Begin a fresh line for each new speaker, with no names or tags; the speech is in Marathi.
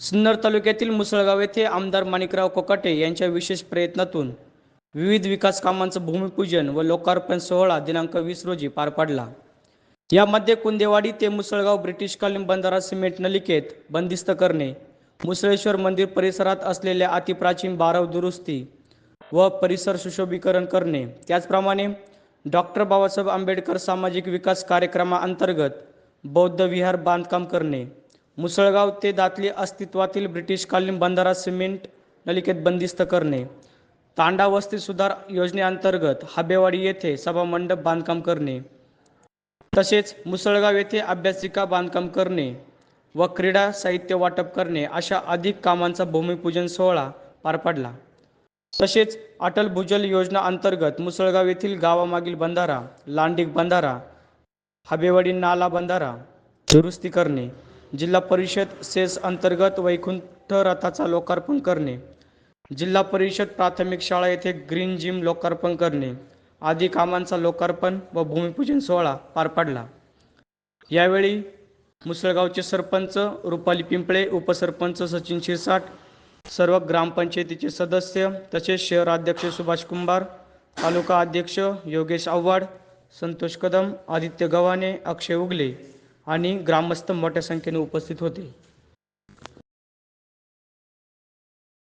सिन्नर तालुक्यातील मुसळगाव येथे आमदार माणिकराव कोकाटे यांच्या विशेष प्रयत्नातून विविध विकास कामांचं भूमिपूजन व लोकार्पण सोहळा दिनांक वीस रोजी पार पडला. यामध्ये कुंदेवाडी ते मुसळगाव ब्रिटिशकालीन बंधारा सिमेंट नलिकेत बंदिस्त करणे मुसळेश्वर मंदिर परिसरात असलेल्या अतिप्राचीन बारव दुरुस्ती व परिसर सुशोभीकरण करणे. त्याचप्रमाणे डॉक्टर बाबासाहेब आंबेडकर सामाजिक विकास कार्यक्रमाअंतर्गत बौद्ध विहार बांधकाम करणे. मुसळगाव ते दातली अस्तित्वातील ब्रिटिशकालीन बंधारा सिमेंट नलिकेत बंदिस्त करणे. तांडा वस्ती सुधार योजनेअंतर्गत हाबेवाडी येथे सभामंडप बांधकाम करणे. तसेच मुसळगाव येथे अभ्यासिका बांधकाम करणे व क्रीडा साहित्य वाटप करणे अशा अधिक कामांचा भूमिपूजन सोहळा पार पडला. तसेच अटल भूजल योजना अंतर्गत मुसळगाव येथील गावामागील बंधारा लांडिक बंधारा हबेवाडी नाला बंधारा दुरुस्ती करणे. जिल्हा परिषद सेस अंतर्गत वैकुंठ रथाचा लोकार्पण करणे. जिल्हा परिषद प्राथमिक शाळा येथे ग्रीन जिम लोकार्पण करणे. आदी कामांचा लोकार्पण व भूमिपूजन सोहळा पार पडला. यावेळी मुसळगावचे सरपंच रुपाली पिंपळे उपसरपंच सचिन शिरसाट सर्व ग्रामपंचायतीचे सदस्य तसेच शहराध्यक्ष सुभाष कुंभार तालुका अध्यक्ष योगेश आव्हाड संतोष कदम आदित्य गव्हाणे अक्षय उगले आणि ग्रामस्थ मोठ्या संख्येने उपस्थित होते.